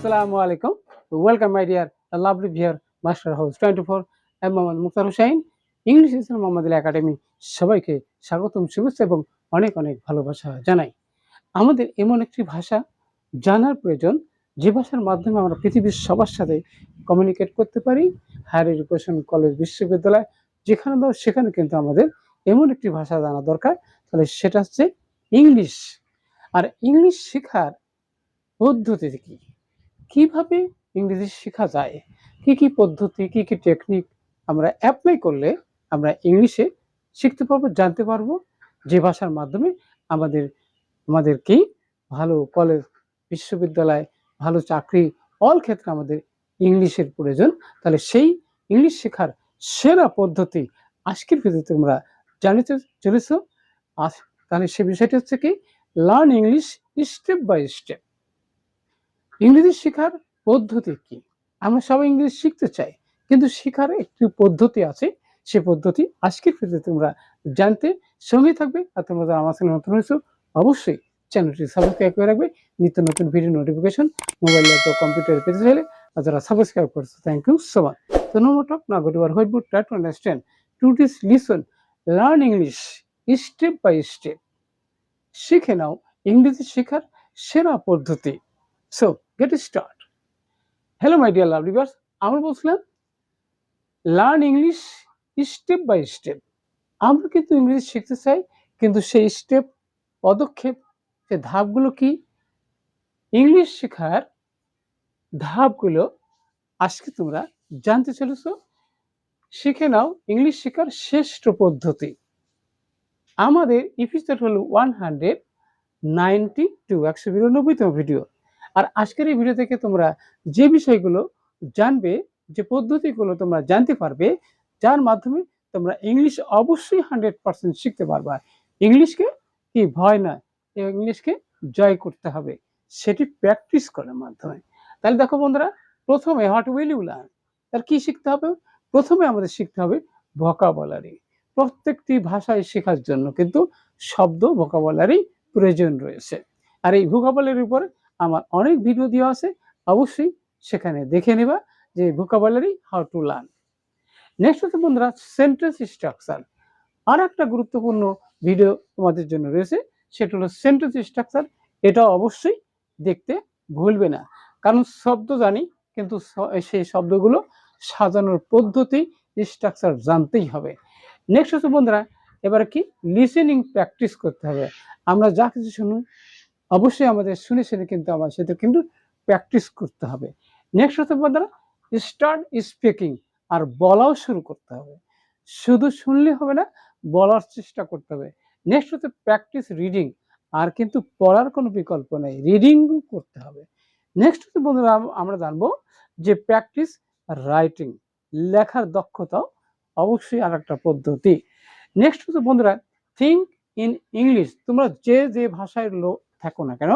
আসসালামু আলাইকুম। Welcome my dear lovely viewer master house twenty four M Mohammad Muktar Hussain English Islam Mohammad Ali academy সবাইকে স্বাগতম, শুভেচ্ছা এবং অনেক অনেক ভালোবাসা জানাই। আমাদের এমন একটি ভাষা জানার প্রয়োজন, যে ভাষার মাধ্যমে আমরা পৃথিবীর সবার সাথে কমিউনিকেট করতে পারি। হায়ার এডুকেশন কলেজ বিশ্ববিদ্যালয়, যেখানে দাও সেখানে কিন্তু আমাদের এমন একটি ভাষা জানা দরকার। তাহলে সেটা হচ্ছে ইংলিশ আর ইংলিশ শেখার পদ্ধতি কি? কীভাবে ইংরেজি শেখা যায়? কি কি পদ্ধতি, কি কি টেকনিক আমরা অ্যাপ্লাই করলে আমরা ইংলিশে শিখতে পারব, জানতে পারব? যে ভাষার মাধ্যমে আমাদের আমাদের কি ভালো কলেজ বিশ্ববিদ্যালয়, ভালো চাকরি অল ক্ষেত্রে আমাদের ইংলিশের প্রয়োজন। তাহলে সেই ইংলিশ শেখার সেরা পদ্ধতি আজকের ভিডিওতে তোমরা জানিতে চলেছ। তাহলে সে বিষয়টি হচ্ছে কি learn English step by step ইংরেজি শেখার পদ্ধতি কি? আমরা সবাই ইংরেজি শিখতে চাই, কিন্তু শেখার একটি পদ্ধতি আছে, সে পদ্ধতি আজকের ভিডিওতে তোমরা জানতে সঙ্গে থাকবে আর তোমরা যারা আমার চ্যানেল নতুন হয়েছো, অবশ্যই চ্যানেলটি সাবস্ক্রাইব করে রাখবে। নিত্য নতুন ভিডিও নোটিফিকেশন মোবাইল ল্যাপটপ কম্পিউটারে পেতে চাইলে আর যারা সাবস্ক্রাইব করছ থ্যাংক ইউ সো মাচ তো নো মোর টক না go R white board try to understand to this listen learn English step by step শিখে নাও ইংরেজি শেখার সেরা পদ্ধতি। So get start hello my dear love rivers আমরা বলছিলাম learn English step by step আমরা কিন্তু ইংরেজি শিখতে চাই, কিন্তু সেই স্টেপ পদক্ষেপ, সে ধাপগুলো কি? ইংলিশ শেখার ধাপগুলো আজকে তোমরা জানতে চলেছ। শিখে নাও ইংলিশ শেখার শ্রেষ্ঠ পদ্ধতি। আমাদের এপিসোড হলো ওয়ান হান্ড্রেড নাইনটি টু একশো বিরানব্বইতম ভিডিও আর আজকের এই ভিডিও থেকে তোমরা যে বিষয়গুলো জানবে, যে পদ্ধতিগুলো তোমরা জানতে পারবে, যার মাধ্যমে তোমরা ইংলিশ অবশ্যই হান্ড্রেড পার্সেন্ট শিখতে পারবা। ইংলিশকে কি ভয় নয় ইংলিশকে জয় করতে হবে। সেটি প্র্যাকটিস করার মাধ্যমে। তাহলে দেখো বন্ধুরা, প্রথমে হট উইল ইউ লার্ন তার কি শিখতে হবে? প্রথমে আমাদের শিখতে হবে ভোকাবলারি প্রত্যেকটি ভাষায় শেখার জন্য কিন্তু শব্দ ভোকাবলারি প্রয়োজন রয়েছে। আর এই ভোকাবলারির উপরে আমার অনেক ভিডিও দেওয়া আছে, অবশ্যই সেখানে দেখে নেবা যে vocabulary how to learn next হচ্ছে বন্ধুরা সেন্টেন্স স্ট্রাকচার আর একটা গুরুত্বপূর্ণ ভিডিও তোমাদের জন্য রয়েছে, সেটা হলো সেন্টেন্স স্ট্রাকচার এটা অবশ্যই দেখতে ভুলবে না, কারণ শব্দ জানি, কিন্তু সেই শব্দগুলো সাজানোর পদ্ধতি স্ট্রাকচার জানতেই হবে। নেক্সট হচ্ছে বন্ধুরা, এবার কি লিসেনিং প্র্যাকটিস করতে হবে। আমরা যা কিছু শুনি অবশ্যই আমাদের শুনে শুনে কিন্তু আমার সেটা কিন্তু প্র্যাকটিস করতে হবে। নেক্সট হতে বন্ধুরা স্টার্ট স্পিকিং আর বলাও শুরু করতে হবে। শুধু শুনলে হবে না, বলার চেষ্টা করতে হবে। নেক্সট হচ্ছে প্র্যাকটিস রিডিং আর কিন্তু পড়ার কোনো বিকল্প নেই রিডিংও করতে হবে। নেক্সট হচ্ছে বন্ধুরা, আমরা জানব যে প্র্যাকটিস রাইটিং লেখার দক্ষতাও অবশ্যই আর একটা পদ্ধতি। নেক্সট হচ্ছে বন্ধুরা থিঙ্ক ইন ইংলিশ তোমরা যে যে ভাষায় থাকো না কেন,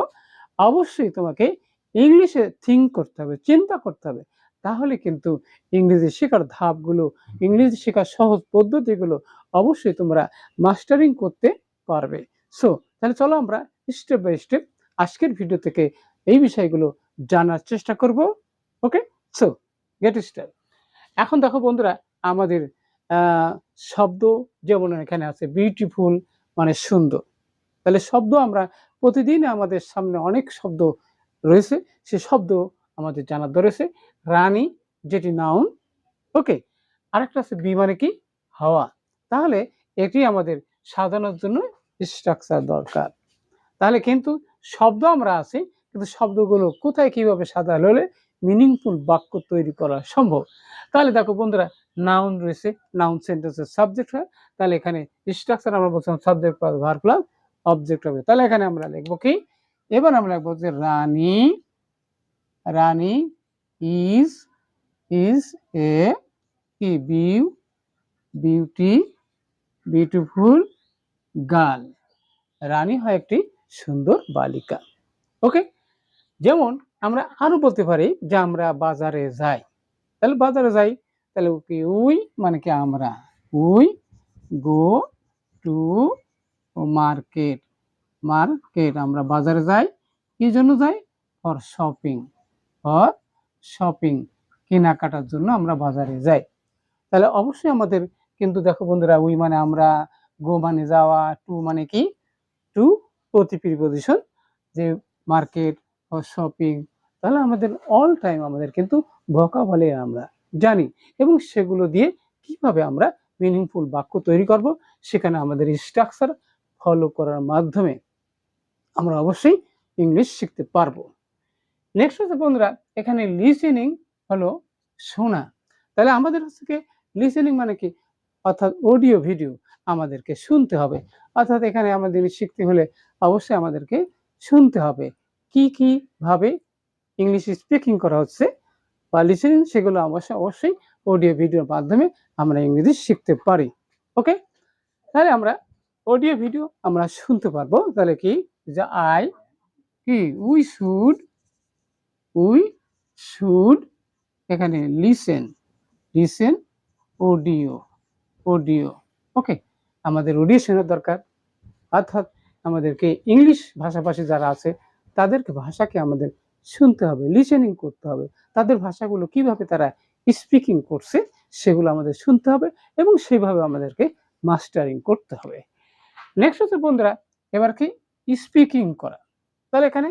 অবশ্যই তোমাকে ইংলিশে থিঙ্ক করতে হবে, চিন্তা করতে হবে। তাহলে কিন্তু ইংরেজি শেখার ধাপগুলো, ইংরেজি শেখার সহজ পদ্ধতিগুলো অবশ্যই তোমরা মাস্টারিং করতে পারবে। সো তাহলে চলো আমরা স্টেপ বাই স্টেপ আজকের ভিডিও থেকে এই বিষয়গুলো জানার চেষ্টা করব ওকে সো গেট স্টার এখন দেখো বন্ধুরা, আমাদের শব্দ যেমন এখানে আছে বিউটিফুল মানে সুন্দর। তাহলে শব্দ আমরা প্রতিদিন আমাদের সামনে অনেক শব্দ রয়েছে, সে শব্দ আমাদের জানার রয়েছে রানী, যেটি নাউন ওকে আরেকটা আছে বি মানে কি? হাওয়া। তাহলে এটি আমাদের সাজানোর জন্য স্ট্রাকচার দরকার। তাহলে কিন্তু শব্দ আমরা আছি, কিন্তু শব্দগুলো কোথায় কীভাবে সাজালে হলে মিনিংফুল বাক্য তৈরি করা সম্ভব? তাহলে দেখো বন্ধুরা নাউন রয়েছে নাউন সেন্টেন্সের সাবজেক্ট হয়। তাহলে এখানে স্ট্রাকচার আমরা বলছিলাম subject plus verb plus object হবে। তাহলে এখানে আমরা লিখব কি? এবার আমরা লিখব যে রানী রানী ইজ ইজ এ কি? Beau, beauty, beautiful girl. Rani হয় একটি সুন্দর বালিকা। ওকে? যেমন আমরা আরও বলতে পারি যে আমরা বাজারে যাই। তাহলে বাজারে যাই, তাহলে কি উই? মানে কি আমরা? We, go, to market market আমরা বাজারে যাই, কি জন্য যাই? ফর শপিং ফর শপিং কেনাকাটার জন্য আমরা বাজারে যাই। তাহলে অবশ্যই আমাদের, কিন্তু দেখো বন্ধুরা উই মানে আমরা গো মানে যাওয়া টু মানে কি? টু প্রতি প্রিপোজিশন যে মার্কেট ফর শপিং তাহলে আমাদের অল টাইম আমাদের কিন্তু বকা বলে আমরা জানি। এবং সেগুলো দিয়ে কীভাবে আমরা মিনিংফুল বাক্য তৈরি করব, সেখানে আমাদের স্ট্রাকচার ফলো করার মাধ্যমে আমরা অবশ্যই ইংলিশ শিখতে পারব। নেক্সট হচ্ছে বন্ধুরা, এখানে লিসেনিং হলো শোনা। তাহলে আমাদের হচ্ছে লিসেনিং মানে কি? অর্থাৎ অডিও ভিডিও আমাদেরকে শুনতে হবে। অর্থাৎ এখানে আমাদের শিখতে হলে অবশ্যই আমাদেরকে শুনতে হবে। কি কি ভাবে ইংলিশ স্পিকিং করা হচ্ছে বা লিসেনিং সেগুলো অবশ্যই অবশ্যই অডিও ভিডিওর মাধ্যমে আমরা ইংরেজি শিখতে পারি। ওকে তাহলে আমরা অডিও ভিডিও আমরা শুনতে পারব। তাহলে কি? যে আই কি? উই শুড উই শুড এখানে listen listen audio audio okay আমাদের অডিও শোনার দরকার। অর্থাৎ আমাদেরকে ইংলিশ ভাষাভাষী যারা আছে, তাদেরকে ভাষাকে আমাদের শুনতে হবে লিসেনিং করতে হবে। তাদের ভাষাগুলো কীভাবে তারা স্পিকিং করছে, সেগুলো আমাদের শুনতে হবে এবং সেভাবে আমাদেরকে মাস্টারিং করতে হবে। নেক্সট হচ্ছে বন্ধুরা, এবার কি? স্পিকিং করা। তাহলে এখানে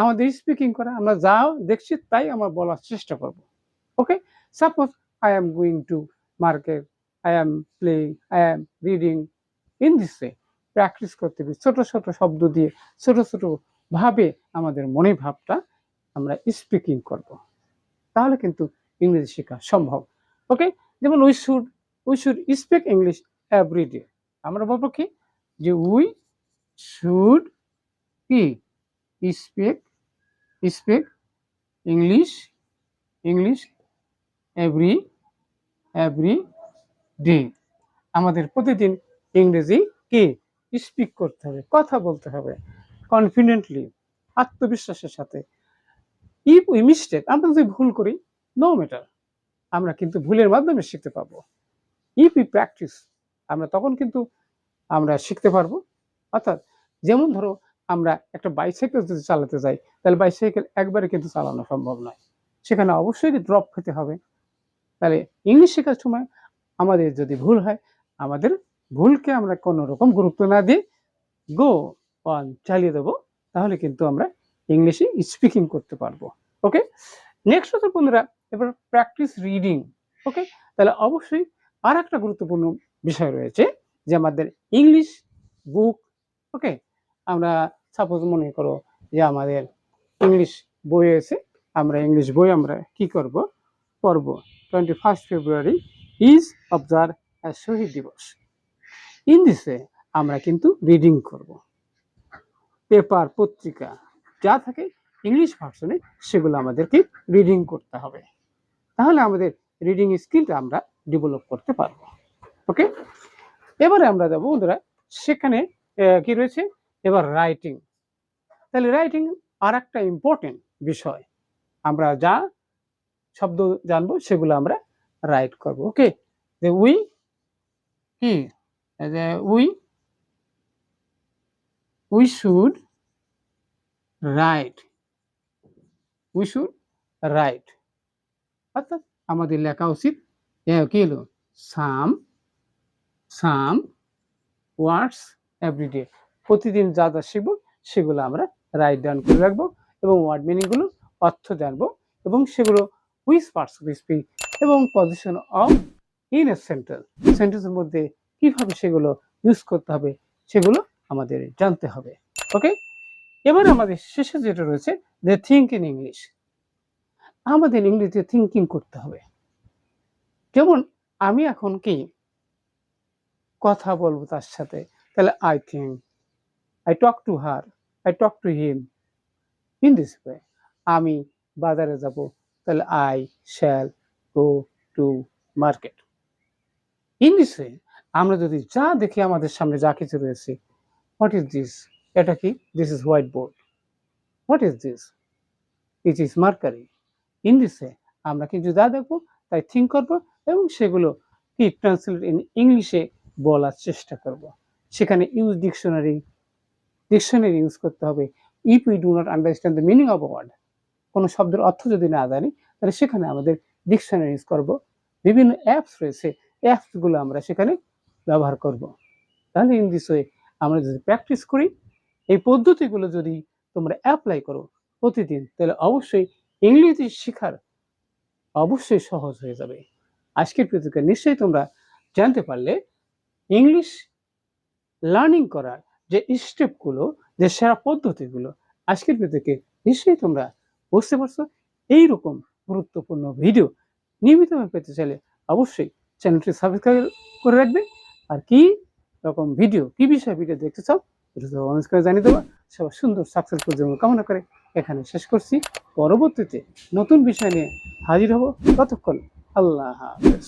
আমাদের স্পিকিং করা, আমরা যা দেখছি, তাই আমরা বলার চেষ্টা করব। Okay suppose I am going to market I am playing I am reading in this way practice করতে হবে। ছোট ছোট শব্দ দিয়ে, ছোট ছোট ভাবে আমাদের মনে ভাবটা আমরা স্পিকিং করব। তাহলে কিন্তু ইংরেজি শেখা সম্ভব। ওকে যেমন we should we should speak English everyday আমরা বলব কি? যে উই শুড কি? Speak, speak English English every every day. আমাদের প্রতিদিন ইংরেজি কি স্পিক করতে হবে, কথা বলতে হবে কনফিডেন্টলি আত্মবিশ্বাসের সাথে। ইফ উই মিস্টেক আমরা যদি ভুল করি নো ম্যাটার আমরা কিন্তু ভুলের মাধ্যমে শিখতে পাবো। ইফ উই প্র্যাকটিস আমরা তখন কিন্তু আমরা শিখতে পারব। অর্থাৎ যেমন ধরো আমরা একটা বাইসাইকেল যদি চালাতে যাই, তাহলে বাইসাইকেল একবারে কিন্তু চালানো সম্ভব নয়। সেখানে অবশ্যই ড্রপ খেতে হবে। তাহলে ইংলিশ শেখার সময় আমাদের যদি ভুল হয়, আমাদের ভুলকে আমরা কোনো রকম গুরুত্ব না দিয়ে গো অন চালিয়ে দেবো, তাহলে কিন্তু আমরা ইংলিশে স্পিকিং করতে পারব। ওকে নেক্সট হচ্ছে বন্ধুরা, এবার প্র্যাকটিস রিডিং ওকে তাহলে অবশ্যই আর একটা গুরুত্বপূর্ণ বিষয় রয়েছে। যে আমাদের ইংলিশ বুক ওকে আমরা সাপোজ মনে করো যে আমাদের ইংলিশ বই আছে, আমরা ইংলিশ বই আমরা কি করব? পড়ব। Twenty first February is observe as শহীদ দিবস। দিসে আমরা কিন্তু রিডিং করব। পেপার পত্রিকা, যা থাকে ইংলিশ ভার্সনে সেগুলো আমাদেরকে রিডিং করতে হবে। তাহলে আমাদের রিডিং স্কিলটা আমরা ডেভেলপ করতে পারব। ওকে এবারে আমরা যাব বন্ধুরা, সেখানে কি রয়েছে? এবার রাইটিং তাহলে রাইটিং আর একটা ইম্পর্টেন্ট বিষয়। আমরা যা শব্দ জানব সেগুলো আমরা রাইট করব ওকে যে উই কি? We we should write we should write অর্থাৎ আমাদের লেখা উচিত কি হলো? সাম সাম ওয়ার্ডস এভরিডে প্রতিদিন যা যা শিখব, সেগুলো আমরা রাইট ডাউন করে রাখব এবং ওয়ার্ড মিনিংগুলো অর্থ জানব এবং সেগুলো হুইস পার্টস অফ স্পিচ এবং position of in a sentence সেন্টেন্সের মধ্যে কীভাবে সেগুলো ইউজ করতে হবে, সেগুলো আমাদের জানতে হবে। ওকে এবার আমাদের শেষে যেটা রয়েছে যে থিঙ্ক ইন ইংলিশ আমাদের ইংলিশে থিঙ্কিং করতে হবে। যেমন আমি এখন কি কথা বলব তার সাথে। তাহলে I think I talk to her I talk to him in this way আমি বাজারে যাব, তাহলে I shall go to market in this way আমরা যদি যা দেখি আমাদের সামনে যা কিছু রয়েছে হোয়াট ইজ দিস এটা কি? This is white board what is this it is marker in this way আমরা কিন্তু যা দেখব, তাই থিঙ্ক করব এবং সেগুলো কি ট্রান্সলেট ইন ইংলিশে বলার চেষ্টা করব। সেখানে ইউজ ডিকশনারি ডিকশনারি ইউজ করতে হবে। If we do not understand the meaning of word কোনো শব্দের অর্থ যদি না জানি, তাহলে সেখানে আমাদের ডিকশনারি ইউজ করব। বিভিন্ন অ্যাপস রয়েছে অ্যাপসগুলো আমরা সেখানে ব্যবহার করব। তাহলে ইন দিস ওয়ে আমরা যদি প্র্যাকটিস করি, এই পদ্ধতিগুলো যদি তোমরা অ্যাপ্লাই করো প্রতিদিন, তাহলে অবশ্যই ইংরেজি শেখার অবশ্যই সহজ হয়ে যাবে। আজকের পৃথিবীকে নিশ্চয়ই তোমরা জানতে পারলে ইংলিশ লার্নিং করার যে স্টেপগুলো যে সেরা পদ্ধতিগুলো, আজকের পৃথিবীকে নিশ্চয়ই তোমরা বুঝতে পারছ। এইরকম গুরুত্বপূর্ণ ভিডিও নিয়মিতভাবে পেতে চাইলে অবশ্যই চ্যানেলটি সাবস্ক্রাইব করে রাখবে। আর কি রকম ভিডিও কি বিষয়ে ভিডিও দেখতে চাও অনুরোধ করে জানিয়ে দেবো। সবার সুন্দর সাকসেসফুল জীবন কামনা করে এখানে শেষ করছি। পরবর্তীতে নতুন বিষয় নিয়ে হাজির হব। ততক্ষণ আল্লাহ হাফেজ।